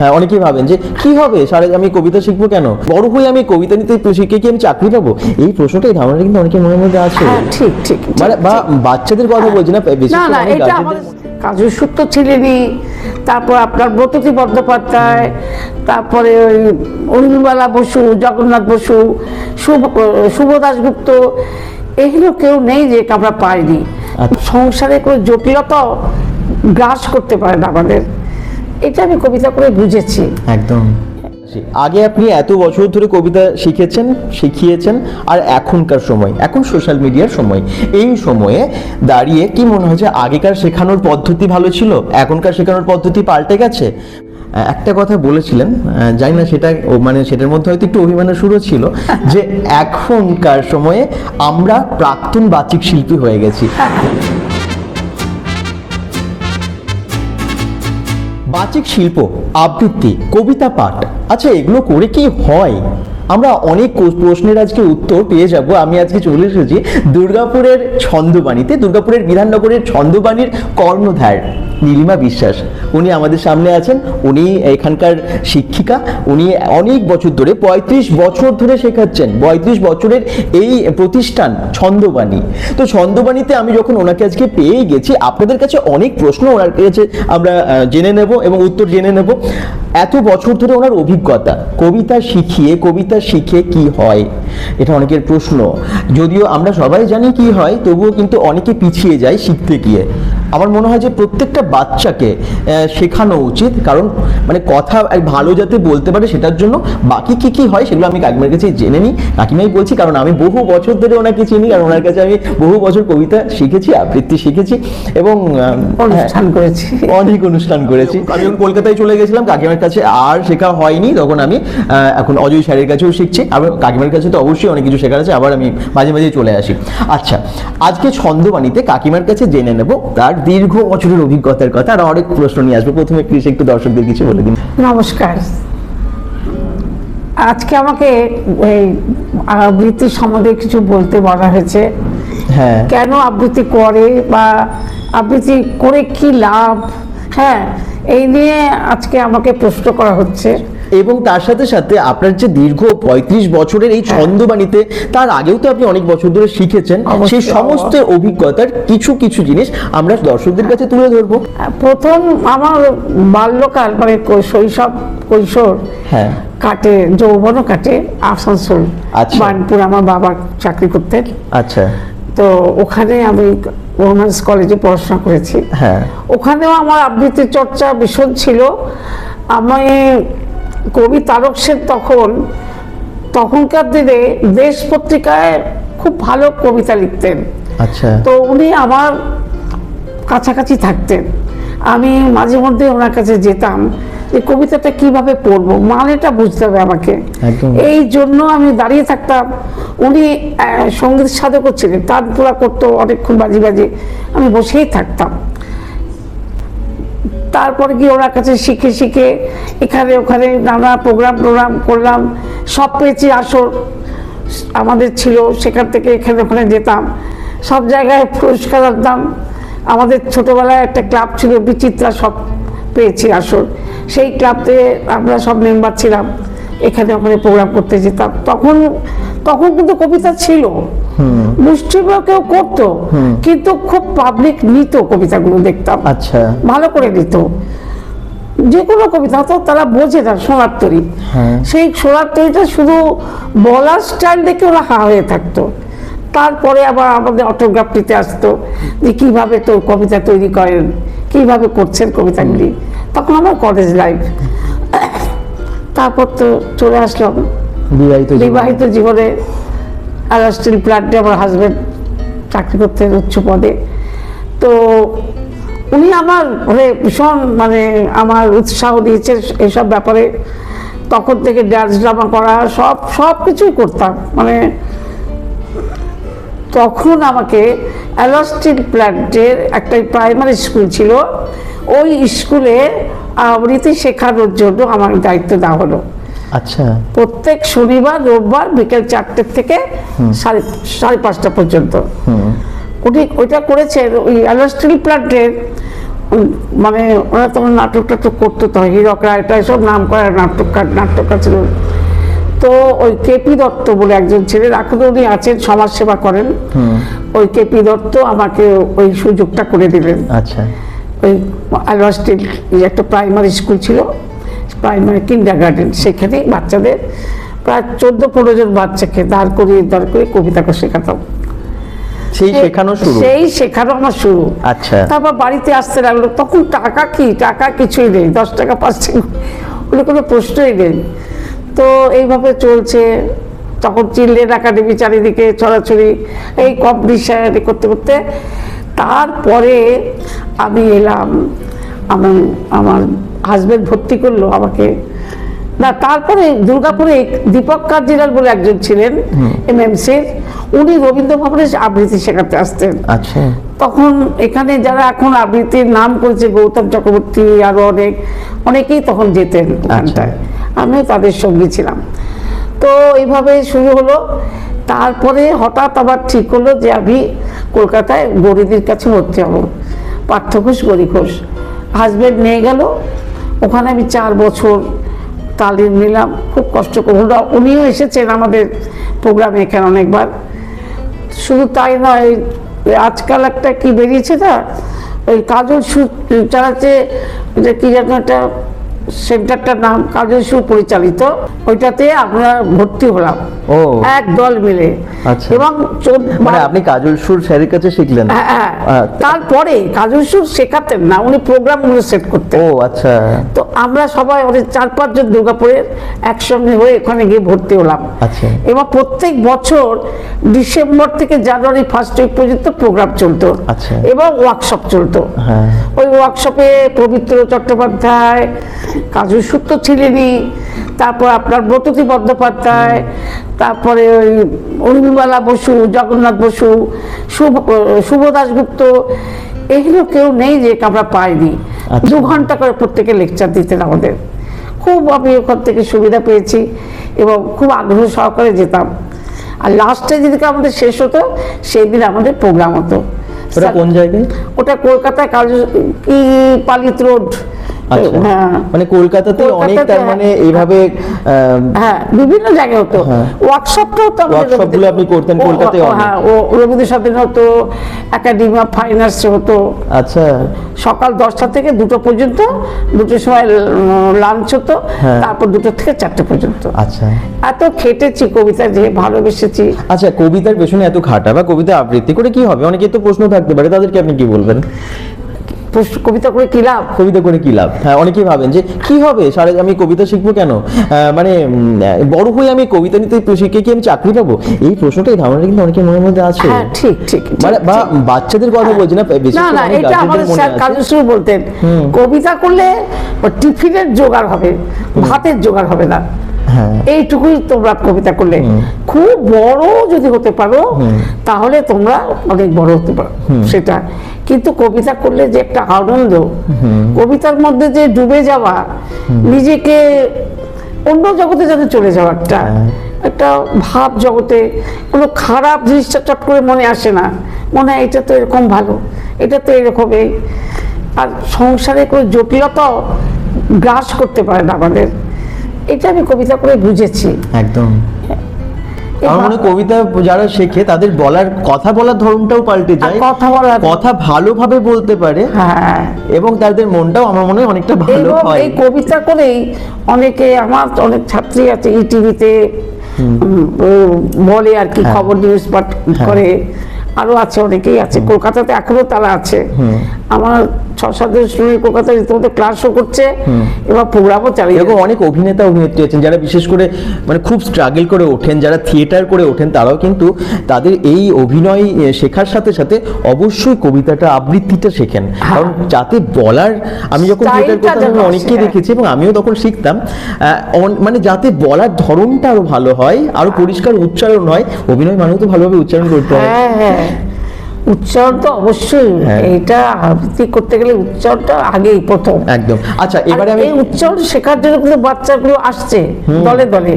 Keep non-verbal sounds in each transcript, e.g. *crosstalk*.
হ্যাঁ অনেকেই ভাবেন যে কি হবে? সারা আমি কবিতা শিখব কেন? বড় হয়ে আমি কবিতা নিতে শিখে কি আমি চাকরি পাবো? এই প্রশ্নটা এই ধারণাটা কিন্তু অনেকের মনের মধ্যে আছে। হ্যাঁ ঠিক ঠিক মানে বা বাচ্চাদের কথা বলছি না না না এটা আমাদের কাজু সূত্র ছিলেনই তারপর আপনার ব্রততী বন্দ্যোপাধ্যায় তারপরে ওই অরুণবালা বসু জগন্নাথ বসু শুভ দাশগুপ্ত এগুলো কেউ নেই যে আমরা পাইনি। আচ্ছা। সংসারে কোনো জটিলতা গ্রাস করতে পারে না আমাদের। এটা আমি কবিতা করে বুঝেছি। একদম। আগে আপনি এত বছর ধরে কবিতা শিখেছেন, শিখিয়েছেন, আর এখনকার সময়, এখন সোশ্যাল মিডিয়ার সময়, এই সময়ে দাঁড়িয়ে কি মনে হয় যে আগেকার শেখানোর পদ্ধতি ভালো ছিল? এখনকার শেখানোর পদ্ধতি পাল্টে গেছে? একটা কথা বলেছিলেন জানি না সেটা মানে সেটার মধ্যে হয়তো একটু অভিমানের শুরু ছিল, যে এখনকার সময়ে আমরা প্রাক্তন বাচিক শিল্পী হয়ে গেছি। বাচিক শিল্প আবৃত্তি কবিতা পাঠ। আচ্ছা এগুলো করে কি হয়? আমরা অনেক প্রশ্নের আজকে উত্তর পেয়ে যাব। আমি আজকে চলে এসেছি দুর্গাপুরের ছন্দবাণীতে। দুর্গাপুরের বিধাননগরের ছন্দবাণীর কর্ণধার নীলিমা বিশ্বাস। উনি আমাদের সামনে আছেন। উনি এখানকার শিক্ষিকা। উনি অনেক বছর ধরে, পঁয়ত্রিশ বছর ধরে শেখাচ্ছেন। পঁয়ত্রিশ বছরের এই প্রতিষ্ঠান ছন্দবাণী। তো ছন্দবাণীতে আমি যখন ওনাকে আজকে পেয়ে গেছি, আপনাদের কাছে অনেক প্রশ্ন ওনার কাছে আমরা জেনে নেব এবং উত্তর জেনে নেব। এত বছর ধরে ওনার অভিজ্ঞতা, কবিতা শিখিয়ে, কবিতা শিখে কি হয়? এটা অনেকের প্রশ্ন। যদিও আমরা সবাই জানি কি হয়, তবুও কিন্তু অনেকে পিছিয়ে যায় শিখতে গিয়ে। আমার মনে হয় যে প্রত্যেকটা বাচ্চাকে শেখানো উচিত। কারণ মানে কথা এক ভালো যাতে বলতে পারে সেটার জন্য বাকি কি কি হয় সেগুলো আমি কাকিমার কাছে জেনে নিই। কাকিমাই বলছি কারণ আমি বহু বছর ধরে ওনাকে চিনি কারণ ওনার কাছে আমি বহু বছর কবিতা শিখেছি আবৃত্তি শিখেছি এবং অনুষ্ঠান হ্যাঁ, করেছি। অনেক অনুষ্ঠান করেছি। *laughs* আমি যখন কলকাতায় চলে গেছিলাম কাকিমার কাছে আর শেখা হয়নি তখন আমি এখন অজয় স্যারের কাছেও শিখছি। আবার কাকিমার কাছে তো অবশ্যই অনেক কিছু শেখার আছে আবার আমি মাঝে মাঝে চলে আসি। আচ্ছা আজকে ছন্দবাণীতে কাকিমার কাছে জেনে নেব তার দীর্ঘ বছরের অভিজ্ঞতার কথা আর অনেক প্রশ্ন নিয়ে আসব। প্রথমে প্লিজ একটু দর্শকদের কিছু বলে দিন। নমস্কার। আজকে আমাকে এই আবৃত্তি সম্বন্ধে কিছু বলতে বলা হয়েছে। হ্যাঁ। কেন আবৃত্তি করে বা আবৃত্তি করে কি লাভ? হ্যাঁ এই নিয়ে আজকে আমাকে প্রশ্ন করা হচ্ছে। এবং তার সাথে সাথে আপনার যে দীর্ঘ পঁয়ত্রিশ বছরের এই ছন্দবাণীতে তার আগেও তো আপনি অনেক বছর ধরে শিখেছেন সেই সমস্ত অভিজ্ঞতার কিছু কিছু জিনিস আমরা দর্শকদের কাছে তুলে ধরবো। প্রথম আমার বাল্যকাল মানে শৈশব কৈশোর হ্যাঁ। কাটে যৌবনও কাটে আসানসোল আচ্ছা। বার্নপুর আমার বাবা চাকরি করতেন। আচ্ছা। তো ওখানে আমি ওমেন্স কলেজে পড়াশোনা করেছি। হ্যাঁ। ওখানেও আমার আবৃত্তি চর্চা ভীষণ ছিল। আমি কবি তারক সেন তখন তখনকার দিনে দেশ পত্রিকায় খুব ভালো কবিতা লিখতেন। আচ্ছা। তো উনি আমার কাছাকাছি থাকতেন। আমি মাঝে মধ্যে ওনার কাছে যেতাম যে কবিতাটা কীভাবে পড়ব মানেটা বুঝতে হবে আমাকে। এই জন্য আমি দাঁড়িয়ে থাকতাম। উনি সংগীত সাধকও ছিলেন তানপুরা করতো অনেকক্ষণ বাজি বাজি আমি বসেই থাকতাম। তারপরে গিয়ে ওনার কাছে শিখে শিখে এখানে ওখানে নানা প্রোগ্রাম প্রোগ্রাম করলাম। সব পেয়েছি আসর আমাদের ছিল, সেখান থেকে এখানে ওখানে যেতাম। সব জায়গায় পুরস্কার আনতাম। আমাদের ছোটোবেলায় একটা ক্লাব ছিল, বিচিত্রা সব পেয়েছি আসর। সেই ক্লাবতে আমরা সব মেম্বার ছিলাম। এখানে ওখানে প্রোগ্রাম করতে যেতাম। তখন তখন কিন্তু কবিতা ছিল। মুষ্টিমেয় কেউ করতো কিন্তু খুব পাবলিক নিত কবিতাগুলো দেখতাম। আচ্ছা। ভালো করে দিত যে কোনো কবিতা তো তারা বোঝে না সোনার তরি। হ্যাঁ। সেই সোনার তরিটা শুধু বলার স্টাইল দেখে ওরা হা হয়ে থাকতো। তারপরে আবার আমাদের অটোগ্রাফ নিতে আসতো যে কীভাবে তো কবিতা তৈরি করেন কীভাবে করছেন কবিতাগুলি। তখন আমার কলেজ লাইফ তারপর তো চলে আসলাম। বিবাহিত বিবাহিত জীবনে আর স্টিল প্ল্যান্টে আমার হাজবেন্ড চাকরি করতেন উচ্চ পদে। তো উনি আমার মানে ভীষণ মানে আমার উৎসাহ দিয়েছে এইসব ব্যাপারে। তখন থেকে ডান্স ড্রামা করা, সব সব কিছুই করতাম। মানে তখন আমাকে অ্যালাস্টিন প্ল্যান্টের একটা প্রাইমারি স্কুল ছিল। ওই স্কুলে আবৃত্তি শেখানোর জন্য আমার দায়িত্ব দেওয়া হলো। আচ্ছা। প্রত্যেক শনিবার রোববার বিকেল চারটের থেকে সাড়ে সাড়ে পাঁচটা পর্যন্ত। উনি ওইটা করেছেন ওই অ্যালাস্ট্রিল প্ল্যান্টের মানে ওরা তখন নাটক টাটক করতো তো হিরকরা এটা সব নাম করা নাটককার নাট্যকার ছিল তো ওই কেপি দত্ত বলে একজন ছিলেন এখনও উনি আছেন সমাজসেবা করেন। ওই কেপি দত্ত আমাকে ওই সুযোগটা করে দিলেন। আচ্ছা। ওই আলওয়া স্টিল একটা প্রাইমারি স্কুল ছিল। প্রাইমারি কিন্ডার গার্ডেন সেখানে বাচ্চাদের প্রায় চোদ্দ পনেরো জন বাচ্চাকে দাঁড় করিয়ে দাঁড় করে কবিতাকে শেখাতাম। সেই শেখানো শুরু? সেই শেখানো আমার শুরু। আচ্ছা। তারপর বাড়িতে আসতে লাগল তখন টাকা কি? টাকা কিছুই নেই দশ টাকা পাচ্ছে ওগুলো কোনো প্রশ্নই নেই। তো এইভাবে চলছে। তখন চিলড্রেন একাডেমি চারিদিকে ছড়াছড়ি এই কম্পিটিশন করতে করতে তারপরে আমি এলাম আমার আমার হাজবেন্ড ভর্তি করল আমাকে। না তারপরে দুর্গাপুরে দীপক কাজিলাল বলে একজন ছিলেন এমএমসির উনি রবীন্দ্র ভবনে আবৃত্তি শেখাতে আসতেন। আচ্ছা। তখন এখানে যারা এখন আবৃত্তির নাম করেছে গৌতম চক্রবর্তী আরও অনেক অনেকেই তখন যেতেন ওখানটায়। আমিও তাদের সঙ্গী ছিলাম। তো এইভাবে শুরু হলো। তারপরে হঠাৎ আবার ঠিক হলো যে আমি কলকাতায় গরিদির কাছে ভর্তি হব। পার্থ ঘোষ গরি ঘোষ। হাজব্যান্ড নিয়ে গেল। ওখানে আমি চার বছর তালিম নিলাম, খুব কষ্ট ওরা- উনিও এসেছেন আমাদের প্রোগ্রামে এখানে অনেকবার। শুধু তাই নয় আজকাল একটা কি বেরিয়েছে না, ওই কাজল সু চালাচ্ছে এটা কি যেন একটা সেন্টারটার নাম কাজল পরিচালিত। ওইটাতে আমরা ভর্তি হলাম। ও। এক দল মিলে। আচ্ছা। এবং মানে আপনি কাজল সুর স্যারের কাছে শিখলেন? হ্যাঁ, হ্যাঁ। আহ, তারপরে কাজল সুর শেখাতেন না উনি প্রোগ্রামগুলো সেট করতেন। ও আচ্ছা। তো আমরা সবাই ওদের চার পাঁচজন দুর্গাপুরের একসঙ্গে হয়ে ওখানে গিয়ে ভর্তি হলাম। আচ্ছা। এবার প্রত্যেক বছর ডিসেম্বর থেকে জানুয়ারি ফার্স্ট উইক পর্যন্ত প্রোগ্রাম চলতো। আচ্ছা। এবং ওয়ার্কশপ চলতো। হ্যাঁ। ওই ওয়ার্কশপে পবিত্র চট্টোপাধ্যায় কাজু সূত্র ছিলেনই তারপর আপনার ব্রততী বন্দ্যোপাধ্যায় তারপরে ওই অরুণবালা বসু জগন্নাথ বসু শুভ দাশগুপ্ত এগুলো কেউ নেই যে আমরা পাইনি। আচ্ছা। দু ঘণ্টা করে প্রত্যেকে লেকচার দিতেন আমাদের। খুব আমি ওখান থেকে সুবিধা পেয়েছি এবং খুব আগ্রহ সহকারে যেতাম। আর লাস্টে যেদিকে আমাদের শেষ হতো সেই দিন আমাদের প্রোগ্রাম হতো। ওটা কোন জায়গায়? ওটা কলকাতায় কাজ কি পালিত রোড মানে কলকাতাতে অনেক তার মানে এইভাবে হ্যাঁ বিভিন্ন জায়গায় হতো। হ্যাঁ। আমাদের আপনি করতেন কলকাতায় হ্যাঁ ও রবীন্দ্র সদন হতো একাডেমি অফ ফাইন্যান্স হতো। আচ্ছা। সকাল দশটা থেকে দুটো পর্যন্ত দুটোর সময় লাঞ্চ হতো হ্যাঁ। তারপর দুটো থেকে চারটে পর্যন্ত। আচ্ছা। এত খেটেছি কবিতা যে ভালোবেসেছি। আচ্ছা কবিতার পেছনে এত খাটা বা কবিতা আবৃত্তি করে কি হবে? অনেকে তো প্রশ্ন থাকতে পারে তাদেরকে আপনি কি বলবেন? কবিতা করে কি লাভ? কবিতা করে কি লাভ? হ্যাঁ অনেকেই ভাবেন যে কি হবে? সারা আমি কবিতা শিখব কেন? মানে বড় হয়ে আমি কবিতা নিতে শিখে কি আমি চাকরি পাবো? এই প্রশ্নটা এই ধারণাটা কিন্তু অনেকের মনের মধ্যে আছে। হ্যাঁ ঠিক ঠিক মানে বা বাচ্চাদের কথা বলছি না না না এটা আমাদের স্যার। শুরু বলতেন। কবিতা করলে টিফিনের জোগাড় হবে ভাতের জোগাড় হবে না। এইটুকুই তোমরা কবিতা করলে। খুব বড় যদি হতে পারো তাহলে তোমরা অনেক বড় হতে পারো সেটা। কিন্তু কবিতা করলে যে একটা আনন্দ কবিতার মধ্যে যে ডুবে যাওয়া নিজেকে অন্য জগতে যাতে চলে যাওয়া একটা একটা ভাব জগতে কোনো খারাপ জিনিসটা চট করে মনে আসে না। মনে হয় এটা তো এরকম ভালো এটা তো এরকমই। আর সংসারে কোনো জটিলতাও গ্রাস করতে পারে না আমাদের। এটা আমি কবিতা করে বুঝেছি। একদম। আমার মনে কবিতা যারা শেখে তাদের বলার কথা বলার ধরনটাও পাল্টে যায়। কথা বলার- কথা ভালোভাবে বলতে পারে। হ্যাঁ। এবং তাদের মনটাও আমার মনে হয় অনেকটা ভালো হয়। এই কবিতা করেই অনেকে আমার অনেক ছাত্রী আছে এই টিভিতে বলে আর কি খবর নিউজ পাঠ করে। আরও আছে অনেকেই আছে। কলকাতাতে এখনও তারা আছে। আমার ছ সাত স্টুডেন্ট কলকাতায় ইতিমধ্যে ক্লাসও করছে এবার প্রোগ্রামও চালিয়ে এরকম অনেক অভিনেতা অভিনেত্রী আছেন যারা বিশেষ করে মানে খুব স্ট্রাগল করে ওঠেন যারা থিয়েটার করে ওঠেন তারাও কিন্তু তাদের এই অভিনয় শেখার সাথে সাথে অবশ্যই কবিতাটা আবৃত্তিটা শেখেন। কারণ যাতে বলার আমি যখন থিয়েটার করতাম আসে, দেখেছি এবং আমিও তখন শিখতাম মানে যাতে বলার ধরনটা আরও ভালো হয় আরও পরিষ্কার উচ্চারণ হয় অভিনয় মানুষ তো ভালোভাবে উচ্চারণ করতে হয়। হ্যাঁ হ্যাঁ। উচ্চারণ তো অবশ্যই হ্যাঁ। এটা আবৃত্তি করতে গেলে উচ্চারণটা আগেই প্রথম। একদম। আচ্ছা এবারে আমি এই উচ্চারণ শেখার জন্য কিন্তু বাচ্চাগুলো আসছে দলে দলে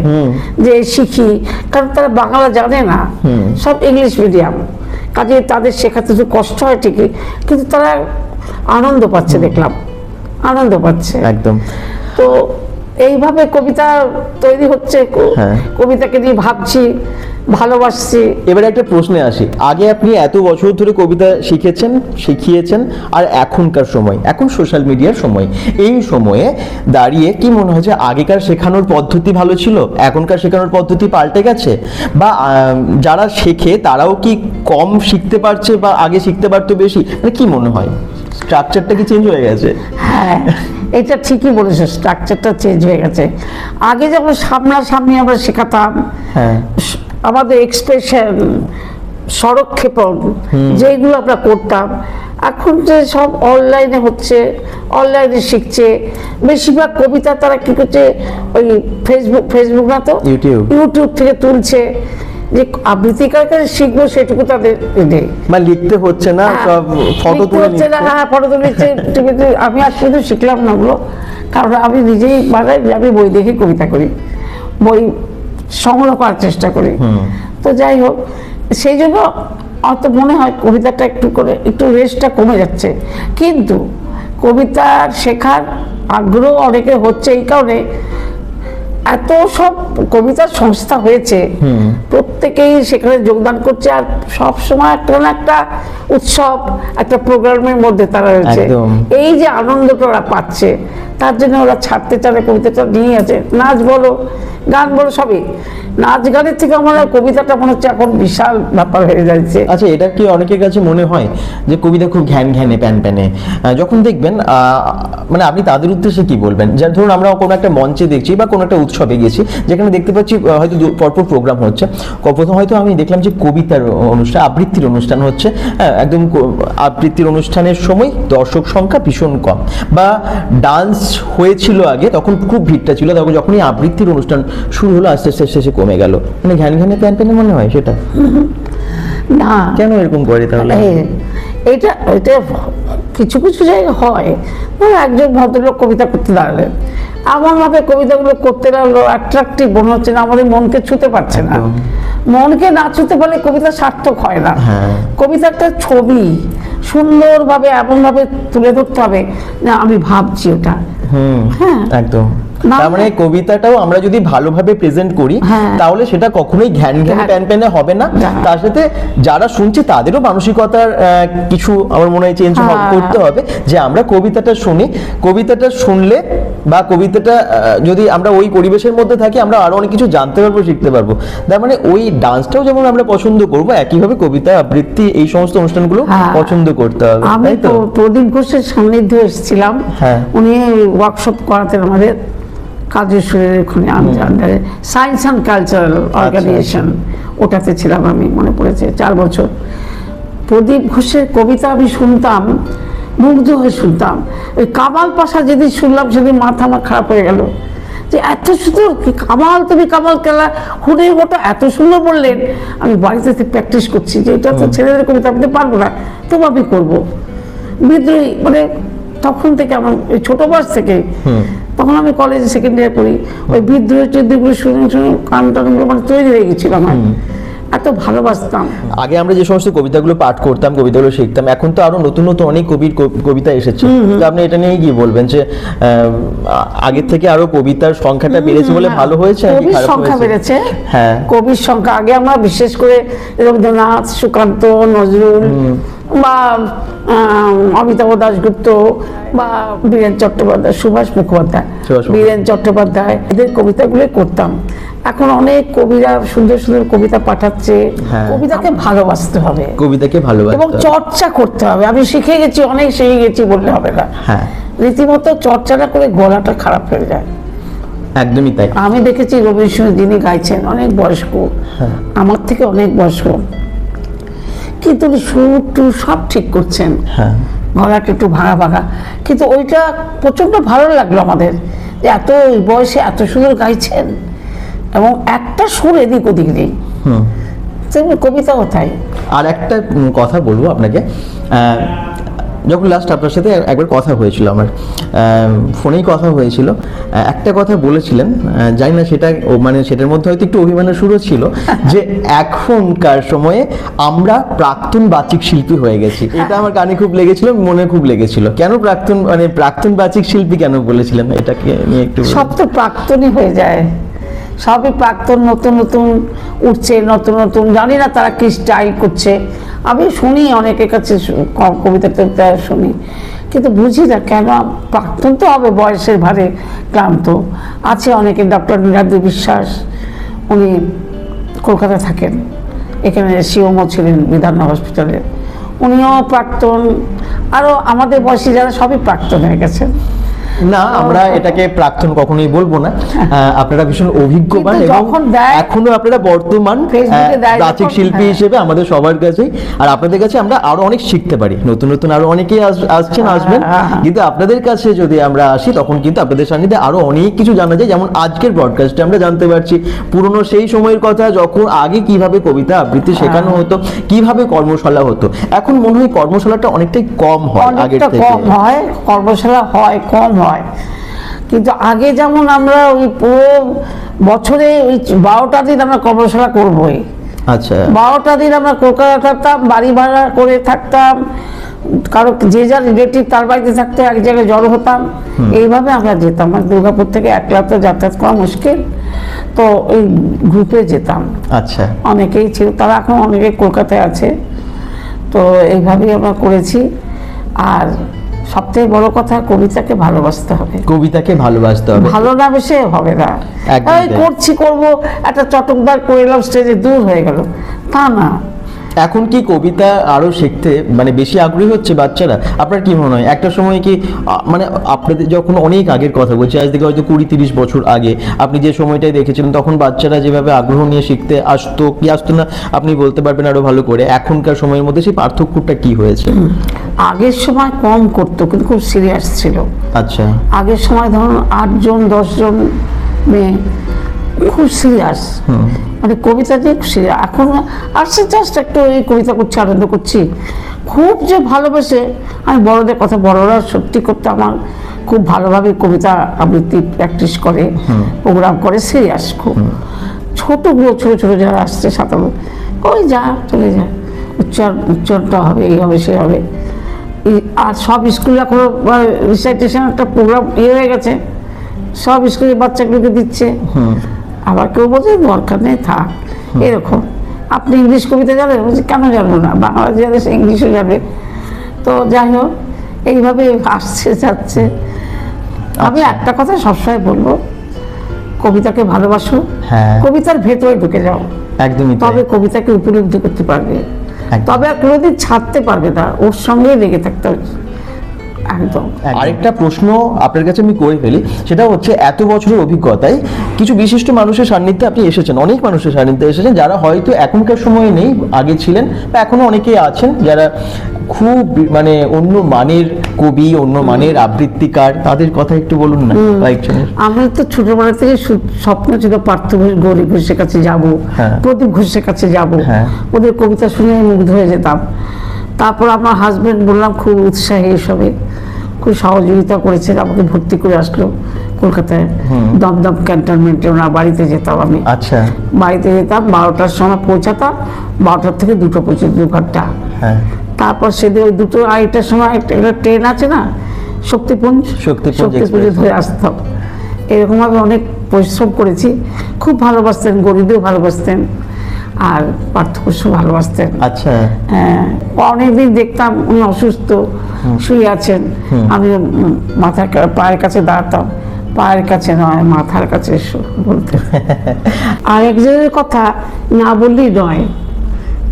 যে শিখি কারণ তারা বাংলা জানে না। সব ইংলিশ মিডিয়াম। কাজে তাদের শেখাতে একটু কষ্ট হয় ঠিকই কিন্তু তারা আনন্দ পাচ্ছে দেখলাম। আনন্দ পাচ্ছে। একদম। তো এইভাবে কবিতা তৈরি হচ্ছে হ্যাঁ। কবিতাকে নিয়ে ভাবছি। ভালোবাসছি। এবারে একটা প্রশ্নে আসি। আগে আপনি এত বছর ধরে কবিতা শিখেছেন শিখিয়েছেন আর এখনকার সময় এখন সোশ্যাল মিডিয়ার সময় এই সময়ে দাঁড়িয়ে কি মনে হয় যে আগেকার শেখানোর পদ্ধতি ভালো ছিল? এখনকার শেখানোর পদ্ধতি পাল্টে গেছে? বা যারা শেখে তারাও কি কম শিখতে পারছে বা আগে শিখতে পারতো বেশি? মানে কি মনে হয়? স্ট্রাকচারটা কি চেঞ্জ হয়ে গেছে? হ্যাঁ এটা ঠিকই বলেছ স্ট্রাকচারটা চেঞ্জ হয়ে গেছে। আগে যখন সামনাসামনি আমরা শেখাতাম হ্যাঁ। আমাদের এক্সপ্রেশন সরক্ষেপণ যেগুলো আমরা করতাম। এখন যে সব অনলাইনে হচ্ছে অনলাইনে শিখছে বেশিরভাগ কবিতা তারা কি করছে ওই ফেসবুক ফেসবুক না তো? ইউটিউব। ইউটিউব থেকে তুলছে যে আবৃত্তিকার কাছে শিখব সেটুকু তাদের নেই। বা লিখতে হচ্ছে না সব ফটো তুলে হচ্ছে না। হ্যাঁ ফটো তুলে নিচ্ছে আমি আর শুধু শিখলাম না ওগুলো কারণ আমি নিজেই বাজাই আমি বই দেখে কবিতা করি। বই সংগ্রহ করার চেষ্টা করি। তো যাই হোক সেই জন্য আমার তো মনে হয় কবিতাটা একটু করে একটু রেস্টটা কমে যাচ্ছে। কিন্তু কবিতা শেখার আগ্রহ অনেকে হচ্ছে এই কারণে এত সব কবিতার সংস্থা হয়েছে প্রত্যেকেই সেখানে যোগদান করছে আর সব সময় একটা না একটা উৎসব একটা প্রোগ্রামের মধ্যে তারা রয়েছে। এই যে আনন্দটা ওরা পাচ্ছে তার জন্য ওরা ছাড়তে চাবে কবিতাটা নিয়ে আছে। নাচ বলো গান বলো সবই। নাচ গানের থেকে আমার কবিতাটা মনে হচ্ছে এখন বিশাল ব্যাপার হয়ে যাচ্ছে। আচ্ছা এটা কি অনেকের কাছে মনে হয় যে কবিতা খুব ঘ্যান ঘ্যানে প্যান প্যানে? যখন দেখবেন মানে আপনি তাদের উদ্দেশ্যে কি বলবেন? যার ধরুন আমরা কোনো একটা মঞ্চে দেখছি বা কোনো একটা উৎসবে গেছি যেখানে দেখতে পাচ্ছি হয়তো পরপর প্রোগ্রাম হচ্ছে। প্রথম হয়তো আমি দেখলাম যে কবিতার অনুষ্ঠান আবৃত্তির অনুষ্ঠান হচ্ছে। হ্যাঁ, একদম আবৃত্তির অনুষ্ঠানের সময় দর্শক সংখ্যা ভীষণ কম। বা ডান্স হয়েছিল আগে তখন খুব ভিড়টা ছিল। তখন যখনই আবৃত্তির অনুষ্ঠান শুরু হলো আস্তে আস্তে শেষে কমে গেল। মানে ঘ্যান ঘ্যানে প্যান প্যানে মনে হয় সেটা? *laughs* না। কেন এরকম করে তাহলে? এটা এটা কিছু কিছু জায়গায় হয়। ধরো একজন ভদ্রলোক কবিতা করতে দাঁড়ালেন। আমার মতে কবিতাগুলো করতে লাগল অ্যাট্রাকটিভ মনে হচ্ছে না আমাদের মনকে ছুতে পারছে না। মনকে না ছুতে পারলে কবিতা সার্থক হয় না। হ্যাঁ। কবিতা একটা ছবি সুন্দরভাবে এমনভাবে তুলে ধরতে হবে। না আমি ভাবছি ওটা। হ্যাঁ। একদম। তার মানে কবিতাটাও আমরা যদি ভালোভাবে প্রেজেন্ট করি হ্যাঁ। তাহলে সেটা কখনোই ঘ্যান ঘ্যান প্যান প্যানে হবে না। তার সাথে যারা শুনছে তাদেরও মানসিকতার কিছু আমার মনে হয় চেঞ্জ হ্যাঁ। করতে হবে যে আমরা কবিতাটা শুনি কবিতাটা শুনলে বা কবিতাটা যদি আমরা ওই পরিবেশের মধ্যে থাকি আমরা আরও অনেক কিছু জানতে পারব শিখতে পারব তার মানে ওই ডান্সটাও যেমন আমরা পছন্দ করব একইভাবে কবিতা আবৃত্তি এই সমস্ত অনুষ্ঠানগুলো হ্যাঁ। পছন্দ করতে হবে আমি তো প্রদীপ ঘোষের সান্নিধ্যে এসেছিলাম। উনি ওয়ার্কশপ করাতেন আমাদের কাজেশ্বরের ওখানে আন্ডারে সায়েন্স অ্যান্ড কালচারাল অর্গানাইজেশন ওটাতে ছিলাম আমি মনে পড়েছে চার বছর। প্রদীপ ঘোষের কবিতা আমি শুনতাম মুগ্ধ হয়ে শুনতাম। ওই কামাল পাশা যেদিন শুনলাম সেদিন মাথা আমার খারাপ হয়ে গেল। যে এত সুন্দর কি কামাল তুমি কামাল কেলা হুড়ে ওটা এত সুন্দর বললেন। আমি বাড়িতে প্র্যাকটিস করছি যে এটা তো ছেলেদের কবিতা আমি পারব না। তবু আমি করব। বিদ্রোহী মানে তখন থেকে আমার ছোট বয়স থেকে তখন আমি কলেজে সেকেন্ড ইয়ার পড়ি। ওই বিদ্রোহী টিদ্রোহীগুলো শুনে শুনে কান টানগুলো মানে তৈরি হয়ে গেছিল আমার। এত ভালোবাসতাম। আগে আমরা যে সমস্ত কবিতাগুলো পাঠ করতাম কবিতাগুলো শিখতাম এখন তো আরও নতুন নতুন অনেক কবির কবিতা এসেছে। তো আপনি এটা নিয়ে কি বলবেন যে আগের থেকে আরও কবিতার সংখ্যাটা বেড়েছে বলে ভালো হয়েছে নাকি কবির সংখ্যা বেড়েছে। হ্যাঁ। কবির সংখ্যা আগে আমরা বিশেষ করে রবীন্দ্রনাথ সুকান্ত নজরুল বা অমিতাভ দাশগুপ্ত বা বীরেন চট্টোপাধ্যায় সুভাষ মুখোপাধ্যায়। বীরেন চট্টোপাধ্যায় এদের কবিতাগুলো করতাম। এখন অনেক কবিরা সুন্দর সুন্দর কবিতা পাঠাচ্ছে। হ্যাঁ। কবিতাকে ভালোবাসতে হবে। কবিতাকে ভালোবাসতে এবং চর্চা করতে হবে। আমি শিখে গেছি অনেক শিখে গেছি বললে হবে না। হ্যাঁ। রীতিমতো চর্চাটা করে গলাটা খারাপ হয়ে যায়। একদমই তাই। আমি দেখেছি রবীন্দ্রনাথ যিনি গাইছেন অনেক বয়স্ক। হ্যাঁ। আমার থেকে অনেক বয়স্ক। কিন্তু উনি সুর টুর সব ঠিক করছেন। হ্যাঁ। গলাটা একটু ভাঙা ভাঙা। কিন্তু ওইটা প্রচণ্ড ভালো লাগল আমাদের যে এত বয়সে এত সুন্দর গাইছেন। এবং একটা সুর এদিক ওদিক নেই। কবিতা কোথায় আর একটা কথা বলব আপনাকে। যখন লাস্ট আপনার সাথে একবার কথা হয়েছিল আমার আম, ফোনেই কথা হয়েছিল একটা কথা বলেছিলেন জানি না সেটা মানে সেটার মধ্যে হয়তো একটু অভিমানের শুরু ছিল *laughs* যে এখনকার সময়ে আমরা প্রাক্তন বাচিক শিল্পী হয়ে গেছি। এটা আমার কানে খুব লেগেছিল মনে খুব লেগেছিল। কেন প্রাক্তন মানে প্রাক্তন বাচিক শিল্পী কেন বলেছিলেন? এটাকে নিয়ে একটু সব তো প্রাক্তনই হয়ে যায়। সবই প্রাক্তন নতুন নতুন উঠছে নতুন নতুন জানি না তারা কি স্টাইল করছে। আমি শুনি, অনেকের কাছে কবিতা টবিতা শুনি। কিন্তু বুঝি না কেন, প্রাক্তন তো হবে, বয়সের ভারে ক্লান্ত। আছে অনেকে, ডক্টর নীলাদ্রি বিশ্বাস, উনি কলকাতায় থাকেন। এখানে সিওমও ছিলেন বিধান হসপিটালে। উনিও প্রাক্তন। আরও আমাদের বয়সী যারা সবই প্রাক্তন হয়ে গেছেন। না আমরা এটাকে প্রাক্তন কখনোই বলব না। আপনারা ভীষণ অভিজ্ঞবান এবং এখনও আপনারা বর্তমান প্রাচিক যখন- শিল্পী হ্যাঁ। হিসেবে আমাদের সবার কাছেই। আর আপনাদের কাছে আমরা আরও অনেক শিখতে পারি। নতুন নতুন আরও অনেকেই আসছেন হ্যাঁ, আসবেন। হ্যাঁ। কিন্তু আপনাদের কাছে যদি আমরা আসি তখন কিন্তু আপনাদের সান্নিধ্যে আরও অনেক কিছু জানা যায়। যেমন আজকের ব্রডকাস্টে আমরা জানতে পারছি পুরনো সেই সময়ের কথা যখন আগে কীভাবে কবিতা আবৃত্তি শেখানো। হতো কীভাবে কর্মশালা হতো। এখন মনে হয় কর্মশালাটা অনেকটাই কম হয় আগের থেকে। কম হয় কর্মশালা হয় কম হয় কিন্তু আগে যেমন আমরা ওই পুরো বছরে ওই বারোটা দিন আমরা কর্মশালা করবোই। আচ্ছা। বারোটা দিন আমরা কলকাতা থাকতাম বাড়ি ভাড়া করে থাকতাম কারও যে যার রিলেটিভ তার বাড়িতে থাকতে এক জায়গায় জড়ো হতাম। এইভাবে আমরা যেতাম আর দুর্গাপুর থেকে একলা তো যাতায়াত করা মুশকিল। তো এই গ্রুপে যেতাম। আচ্ছা। অনেকেই ছিল তারা এখন অনেকে কলকাতায় আছে। তো এইভাবেই আমরা করেছি। আর সবথেকে বড় কথা কবিতাকে ভালোবাসতে হবে। কবিতাকে ভালোবাসতে হবে। ভালো না বেশে হবে না। এই করছি করব একটা চটকদার করে এলাম স্টেজে দূর হয়ে গেল। তা না। এখন কি কবিতা আরও শিখতে মানে বেশি আগ্রহী হচ্ছে বাচ্চারা? আপনার কি মনে হয়? একটা সময় কি মানে আপনাদের যখন অনেক আগের কথা বলছি আজ থেকে হয়তো কুড়ি তিরিশ বছর আগে আপনি যে সময়টাই দেখেছিলেন তখন বাচ্চারা যেভাবে আগ্রহ নিয়ে শিখতে আসতো কি আসতো না আপনি বলতে পারবেন আরও ভালো করে। এখনকার সময়ের মধ্যে সেই পার্থক্যটা কি হয়েছে? আগের সময় কম করতো কিন্তু খুব সিরিয়াস ছিল। আচ্ছা। আগের সময় ধরুন আটজন দশজন মেয়ে খুব সিরিয়াস মানে কবিতা সিরিয়াস এখন আসছে জাস্ট একটু এই কবিতা করছি, আনন্দ করছি। খুব যে ভালোবেসে। আমি বড়দের কথা বড়রা সত্যি করতে আমার খুব ভালোভাবে কবিতা আবৃত্তি প্র্যাকটিস করে প্রোগ্রাম করে সিরিয়াস খুব। ছোটগুলো ছোটো ছোটো যারা আসছে সাঁতারু ওই যা, চলে যা। উচ্চারণ উচ্চারণটা হবে, এই হবে, সে হবে। আর সব স্কুলে এখন রিসাইটেশন একটা প্রোগ্রাম ইয়ে হয়ে গেছে। সব স্কুলের বাচ্চাগুলোকে দিচ্ছে। আবার কেউ বলছে দরকার নেই থাক। এরকম। আপনি ইংলিশ কবিতা জানেন? বলছি কেন জানব না? বাংলা জানে সে ইংলিশও যাবে তো যাই হোক এইভাবে আসছে যাচ্ছে। আমি আচ্ছা। একটা কথা সবসময় বলব কবিতাকে ভালোবাসো। হ্যাঁ। কবিতার ভেতরে ঢুকে যাও। একদমই তবে কবিতাকে উপলব্ধি করতে পারবে। তবে আর কোনোদিন ছাড়তে পারবে না। ওর সঙ্গেই লেগে থাকতে হবে। একদম আরেকটা প্রশ্ন আপনার কাছে আমি করে ফেলি সেটা হচ্ছে এত বছরের অভিজ্ঞতায় কিছু বিশিষ্ট মানুষের সান্নিধ্যে আপনি এসেছেন অনেক মানুষের সান্নিধ্যে এসেছেন যারা হয়তো এখনকার সময়ে নেই আগে ছিলেন বা এখনও অনেকেই আছেন যারা খুব মানে অন্য মানের কবি অন্য মানের আবৃত্তিকার তাদের কথা একটু বলুন না কয়েকজনের আমি তো ছোটবেলা থেকে স্বপ্ন ছিল পার্থ ঘোষ গৌরী ঘোষের কাছে যাব হ্যাঁ। প্রদীপ ঘোষের কাছে যাব হ্যাঁ। ওদের কবিতা শুনে মুগ্ধ হয়ে যেতাম। তারপর আমার হাজবেন্ড বললাম খুব উৎসাহী এসবে। খুব সহযোগিতা করেছে আমাকে ভর্তি করে আসলো কলকাতায় দমদম ক্যান্টনমেন্টে ওনার বাড়িতে যেতাম আমি। আচ্ছা। বাড়িতে যেতাম বারোটার সময় পৌঁছাতাম বারোটার থেকে দুটো পর্যন্ত দু ঘণ্টা। হ্যাঁ। তারপর সেদিন ওই দুটো আড়াইটার সময় একটা ট্রেন আছে না শক্তিপুঞ্জ? শক্তিপুঞ্জ শক্তিপুঞ্জে ধরে আসতাম। এরকমভাবে অনেক পরিশ্রম করেছি। খুব ভালোবাসতেন গরিবও ভালোবাসতেন। আর পার্থক্য ভালোবাসতেন আচ্ছা। হ্যাঁ অনেকদিন দেখতাম উনি অসুস্থ শুয়ে আছেন। আমি মাথার পায়ের কাছে দাঁড়াতাম। পায়ের কাছে নয় মাথার কাছে বলতে। *laughs* আর একজনের কথা না বললেই নয়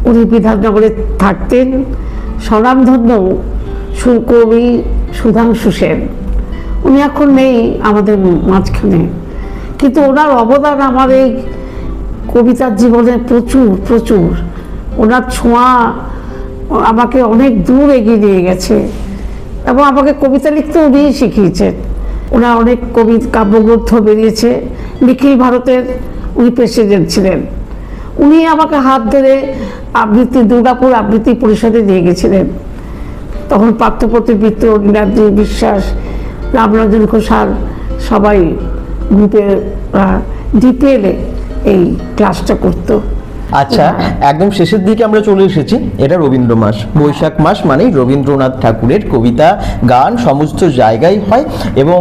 উনি বিধাননগরে থাকতেন স্বনামধন্য সুকবি সুধাংশু সেন। উনি এখন নেই আমাদের মাঝখানে। কিন্তু ওনার অবদান আমার এই কবিতার জীবনে প্রচুর প্রচুর। ওনার ছোঁয়া আমাকে অনেক দূর এগিয়ে নিয়ে গেছে এবং আমাকে কবিতা লিখতে উনিই শিখিয়েছেন। ওনার অনেক কবি কাব্যগ্রন্থ বেরিয়েছে নিখিল ভারতের উনি প্রেসিডেন্ট ছিলেন। উনি আমাকে হাত ধরে আবৃত্তি, দুর্গাপুর আবৃত্তি পরিষদে নিয়ে গেছিলেন। তখন পার্থপতি মিত্র নীলাদ্রি বিশ্বাস, রামরঞ্জন ঘোষাল সবাই গ্রুপে ডিপিএলে এই ক্লাসটা করতো। আচ্ছা একদম শেষের দিকে আমরা চলে এসেছি। এটা রবীন্দ্র মাস। বৈশাখ মাস মানেই রবীন্দ্রনাথ ঠাকুরের কবিতা গান সমস্ত জায়গায় হয় এবং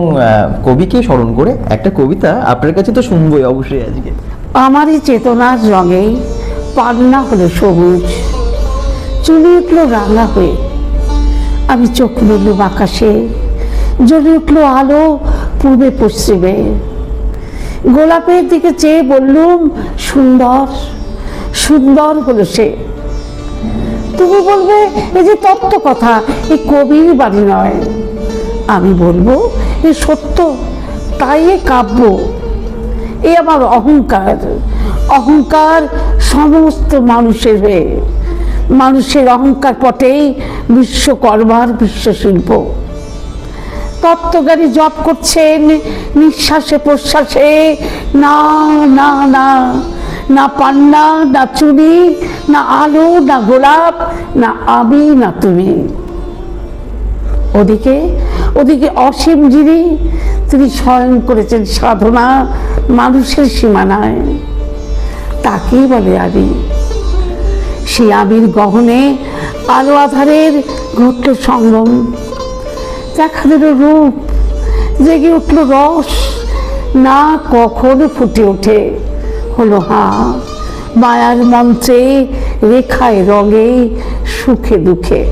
কবিকে স্মরণ করে একটা কবিতা আপনার কাছে তো শুনবোই অবশ্যই আজকে। আমারই চেতনার রঙে পান্না হলো সবুজ চলে উঠল রাঙা হয়ে। আমি চোখ মেললুম আকাশে জ্বলে উঠল আলো পূর্বে পশ্চিমে। গোলাপের দিকে চেয়ে বললুম, সুন্দর সুন্দর হলো সে। তুমি বলবে, এই যে তত্ত্ব কথা এই কবির বাড়ি নয়। আমি বলব, এ সত্য, তাই এ কাব্য। এ আমার অহংকার অহংকার সমস্ত মানুষের হয়ে মানুষের অহংকার পটেই বিশ্বকর্মার বিশ্বশিল্প তত্ত্বজ্ঞানী জপ করছেন, নিঃশ্বাসে, প্রশ্বাসে, না না না না পান্না, না চুনি না আলো, না গোলাপ, না আমি না তুমি। ওদিকে ওদিকে অসীম যিনি তিনি স্বয়ং করেছেন সাধনা মানুষের সীমানায়। তাকেই বলে আমি সেই আবির গহনে আলো আধারের ঘটল সঙ্গম। দেখা দিল রূপ, জেগে উঠল রস। না কখনো ফুটে ওঠে হলো হা। মায়ার মন্ত্রে রেখায় রঙে সুখে দুঃখে।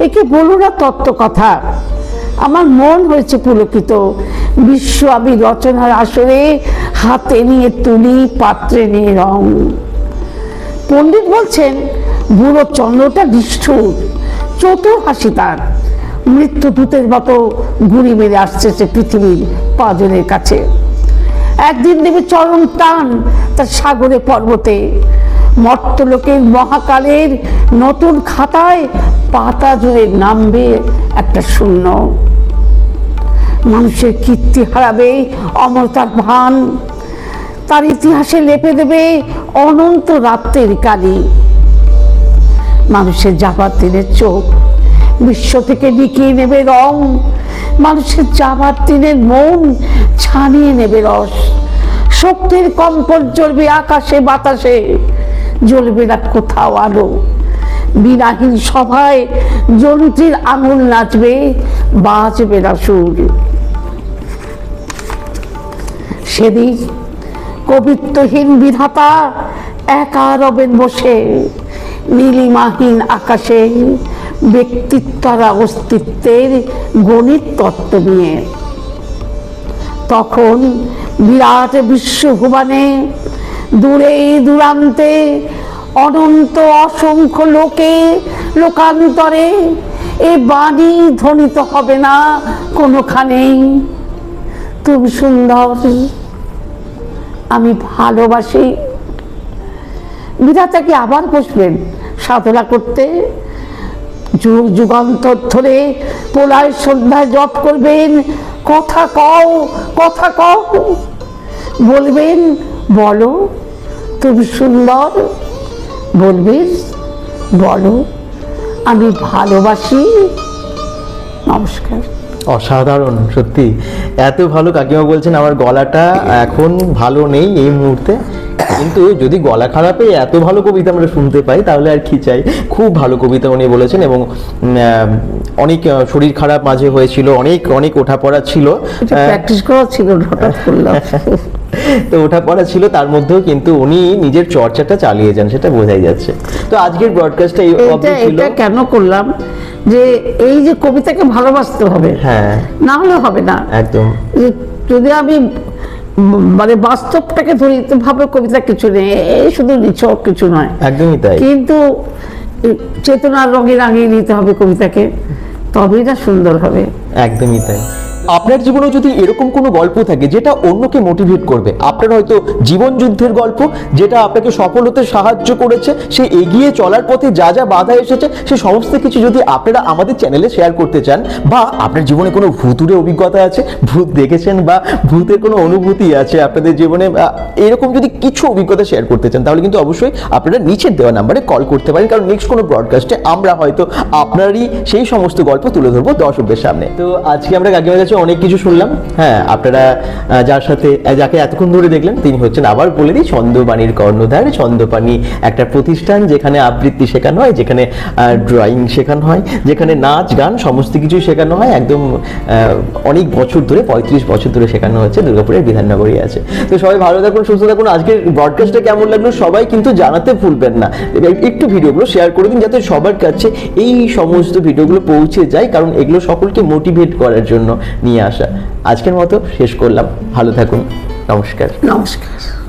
একে বলো না তত্ত্ব কথা। আমার মন হয়েছে পুলকিত। বিশ্ব আমি রচনার আসরে হাতে নিয়ে তুলি, পাত্রে নিয়ে রং। পণ্ডিত বলছেন, বুড়ো চন্দ্রটা নিষ্ঠুর। চতুর হাসি তার। মৃত্যু দূতের মতো ঘুরি মেরে আসছে সে পৃথিবীর পাজনের কাছে। একদিন দেবে চরম টান তার সাগরে পর্বতে। মর্তলোকের মহাকালের নতুন খাতায় পাতা জুড়ে নামবে একটা শূন্য। মানুষের কীর্তি হারাবে অমরতার ভান। তার ইতিহাসে লেপে দেবে অনন্ত রাত্রের কালি। মানুষের যাবার দিনের চোখ বিশ্ব থেকে নিকিয়ে নেবে রং। মানুষের যাবার দিনের মন ছানিয়ে নেবে রস। শক্তির কম্পন চলবে আকাশে, বাতাসে, জ্বলবে না কোথাও আলো। বিনাহীন সভায় যন্ত্রীর আঙুল নাচবে বাজবে না সুর। সেদিন কবিত্বহীন বিধাতা একা রবেন বসে। নীলিমাহীন আকাশে ব্যক্তিত্বরা অস্তিত্বের গণিত তত্ত্ব নিয়ে। তখন বিরাট বিশ্বভুবনে দূরে দূরান্তে অনন্ত অসংখ্য লোকে লোকান্তরে এ বাণী ধ্বনিত হবে না কোনোখানেই তুমি সুন্দর। আমি ভালোবাসি বিধাতাকে আবার বসবেন? সাধনা করতে যুগ যুগান্তর ধরে পোলায় সন্ধ্যায় জপ করবেন। কথা কও কথা কও। বলবেন, বলো, তুমি সুন্দর। বলবেন, বলো, আমি ভালোবাসি। নমস্কার। অসাধারণ, সত্যি। এত ভালো কাকিমা বলছেন, আমার গলাটা এখন ভালো নেই এই মুহূর্তে। কিন্তু যদি গলা খারাপে এত ভালো কবিতা আমরা শুনতে পাই তাহলে আর কি চাই? খুব ভালো কবিতা উনি বলেছেন এবং অনেক শরীর খারাপ মাঝে হয়েছিল অনেক অনেক ওঠাপড়া ছিল। আহ, প্র্যাকটিস করা ছিল হঠাৎ করলাম। *laughs* তো ওঠাপড়া ছিল তার মধ্যেও কিন্তু উনি নিজের চর্চাটা চালিয়ে যান সেটা বোঝাই যাচ্ছে। তো আজকের ব্রডকাস্টটা এই ছিল। এটা কেন করলাম? যে এই যে কবিতাকে ভালোবাসতে হবে হ্যাঁ। না হলে হবে না। একদম। যদি আমি মানে বাস্তবটাকে ধরি ভাবে কবিতা কিছু নেই এই শুধু নিছক কিছু নয়। একদমই তাই। কিন্তু চেতনার রঙে রাঙিয়ে নিতে হবে কবিতাকে তবেই না সুন্দর হবে। একদমই তাই। আপনার জীবনেও যদি এরকম কোনো গল্প থাকে যেটা অন্যকে মোটিভেট করবে, আপনার হয়তো জীবন যুদ্ধের গল্প যেটা আপনাকে সফল হতে সাহায্য করেছে, সে এগিয়ে চলার পথে যা যা বাধা এসেছে, সে সমস্ত কিছু যদি আপনারা আমাদের চ্যানেলে শেয়ার করতে চান বা আপনার জীবনে কোনো ভূতুরে অভিজ্ঞতা আছে, ভূত দেখেছেন বা ভূতের কোনো অনুভূতি আছে আপনাদের জীবনে এরকম যদি কিছু অভিজ্ঞতা শেয়ার করতে চান, তাহলে কিন্তু অবশ্যই আপনারা নিচের দেওয়া নাম্বারে কল করতে পারেন, কারণ নেক্সট কোনো ব্রডকাস্টে আমরা হয়তো আপনারই সেই সমস্ত গল্প তুলে ধরবো দর্শকদের সামনে। তো আজকে আমরা কাকিমার কাছে অনেক কিছু শুনলাম। হ্যাঁ আপনারা যার সাথে যাকে এতক্ষণ ধরে দেখলেন, তিনি হচ্ছেন আবার বলে দিই ছন্দবাণীর কর্ণধার। ছন্দপাণী একটা প্রতিষ্ঠান যেখানে আবৃত্তি শেখানো হয়, যেখানে ড্রয়িং শেখানো হয়, যেখানে নাচ, গান, সমস্ত কিছুই শেখানো হয়। একদম অনেক বছর ধরে, পঁয়ত্রিশ বছর ধরে শেখানো হচ্ছে, দুর্গাপুরের বিধাননগরী আছে। তো সবাই ভালো থাকুন, সুস্থ থাকুন। আজকের ব্রডকাস্টটা কেমন লাগল সবাই কিন্তু জানাতে ভুলবেন না। একটু ভিডিওগুলো শেয়ার করে দিন, যাতে সবার কাছে এই সমস্ত ভিডিওগুলো পৌঁছে যায়, কারণ এগুলো সকলকে মোটিভেট করার জন্য। নিয়ে আসা। আজকের মতো শেষ করলাম। ভালো থাকুন। নমস্কার। নমস্কার।